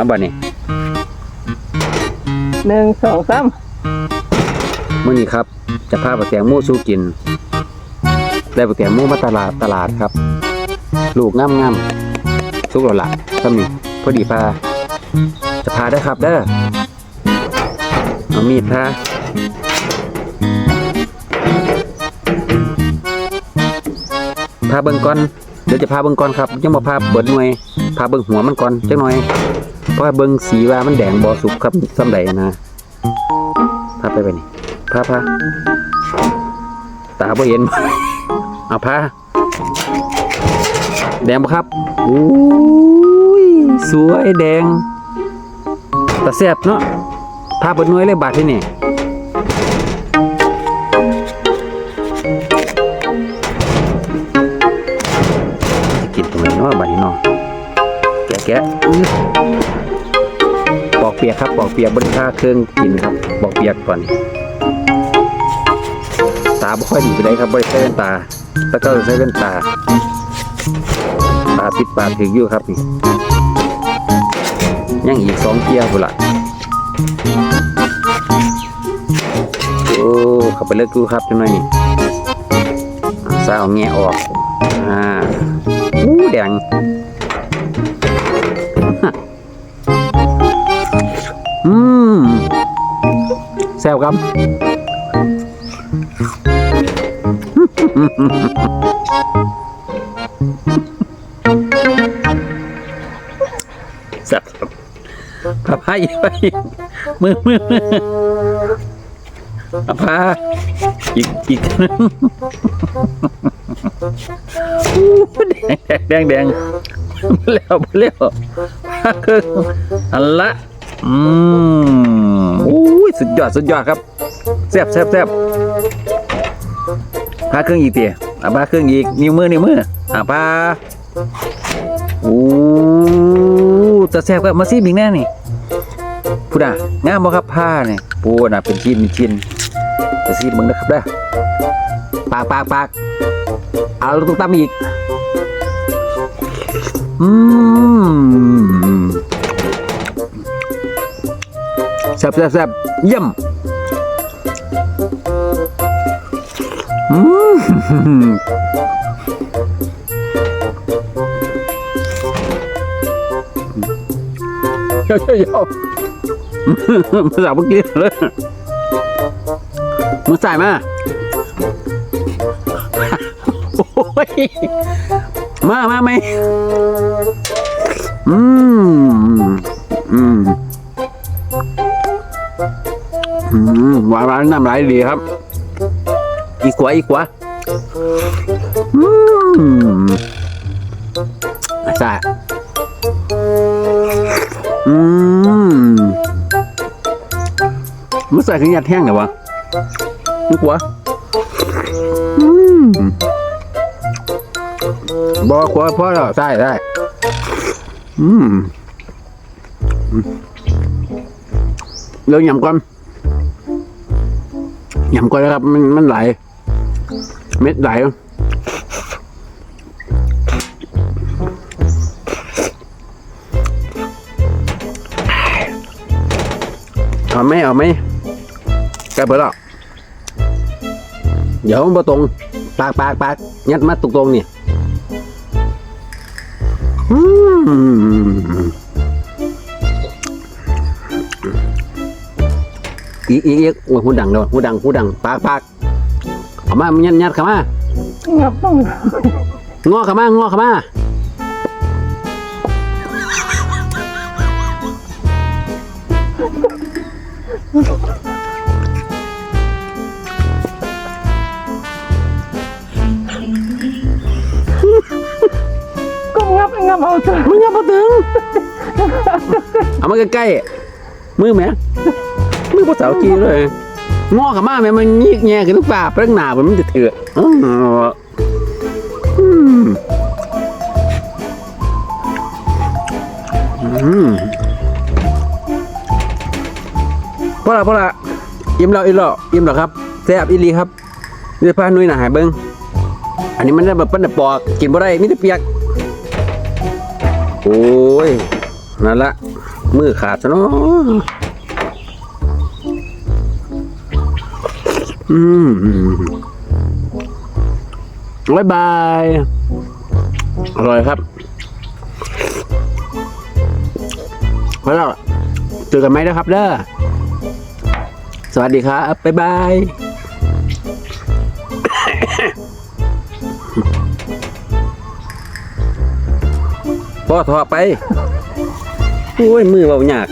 เอาบัดนี้หนึ่งสองสามมื้อนี้ครับ จะพาปลาแตงโมสู้กิน ได้ปลาแตงโมมาตลาดตลาดครับ ลูกงามๆสุกแล้วล่ะซ้ำนี่พอดีพา จะพาได้อครับเด้อเอามีดพาพาเบิ่งก่อนเดี๋ยวจะพาเบิ่งก่อนครับยังบ่พาเบิดหน่วยพาเบิ่งหัวมันก่อนจักหน่อยเพราะเบิ่งสีว่ามันแดงบ่สุกครับซ้ำใดนะพาไปไปนี่พาพาตาบ่เห็นเอาพาแดงบ่ครับอุ้ยสวยแดงตาแซ่บเนาะพาเบิดหน่วยเลยบาดที่นี่ ยกครับปอกเปียกบนค่าเครื่องกินครับปอกเปียกก่อน ตาบ่ค่อยดีไปได้ครับบ่ได้ใส่แว่นตาแล้วก็ใส่แว่นตาตาปิดปากถึงอยู่ครับนี่ยังอีกสองเกียร์บุละโอ้เข้าไปเลิกกูครับจังหน่อยนี่อ่าซาเอาแงะออกอ่าอู้แดง อืมแซ่บครับสับพาพาอีกไปมือมือมือพาอีกอีกนึงแดงแดงแดงมาแล้วมาแล้วอันละ อืมโอ้ยสุดยอดสุดยอดครับแซ่บแซ่บแซ่บพาเครื่องอีกเตี๋ยอะพาเครื่องอีกนิ้วมือนิ้วมืออะพาโอ้จะแซ่บกับมาซีบิงแน่นี่พูดอะงามบ่ครับผ้าเนี่ยปูน่ะเป็นชิ้นเป็นชิ้นจะซีมึงนะครับเด้อปากปากปากเอาลูกตุ้มตามอีกอืม แซ่บแซ่บแซ่บเยี่ยมอืมเยวเดี๋ยวเดี๋ยวมาจากเมื่อกี้เลยมือใส่มาโอ้ยมามาไหมอืมอืม หวานหวานน้ำไหลดีครับ อีกกว่าอีกกว่าอืมใช่อืมมันใส่ขยัดแห้งเหรอวะนึกวะอืมบอกขวาพ่อแล้วใส่ได้อืมเรื่องยำก่อน ยำก่อนนะครับ มันมันไหล เม็ดไหลเอาไหมเอาไหมใกเปิดแล้วเดี๋ยวมันบ่ตรง ปากปากปากยัดมาตรงตรงนี่อืม อีกอีกอีกโอ้ยหูดังเลยหูดังหูดังปากปากเอามายัดยัดเข้ามางับต้องงอเข้ามางอเข้ามาก็งับไปงับเอาจ้ะมึงอย่ามาถึงเอามาใกล้ๆมือแหม่มื อภาษาจีนเลยงอขามาแม่มันยีกแง่ขึ้นลูกป่าเปร่งหนามันจะเถื่อะอื้ออืมอืมพอละพอละอิ่มแล้วอิ่มแล้วอิ่มแล้วครับแซ่บอีหลีครับเดี๋ยวพาหนุ่ยหนาหายเบิ้งอันนี้มันได้แบบปั้นแต่ปอกกินบ่ได้มิต่เปียก โอ้ยนั่นละมือขาดซะเนาะ อืมบายบาย อร่อยครับพอแล้วเจอกันไหมนะครับเด้อ สวัสดีครับ บ๊ายบายพ่อถอไป โอ้ย มือเบาหยาก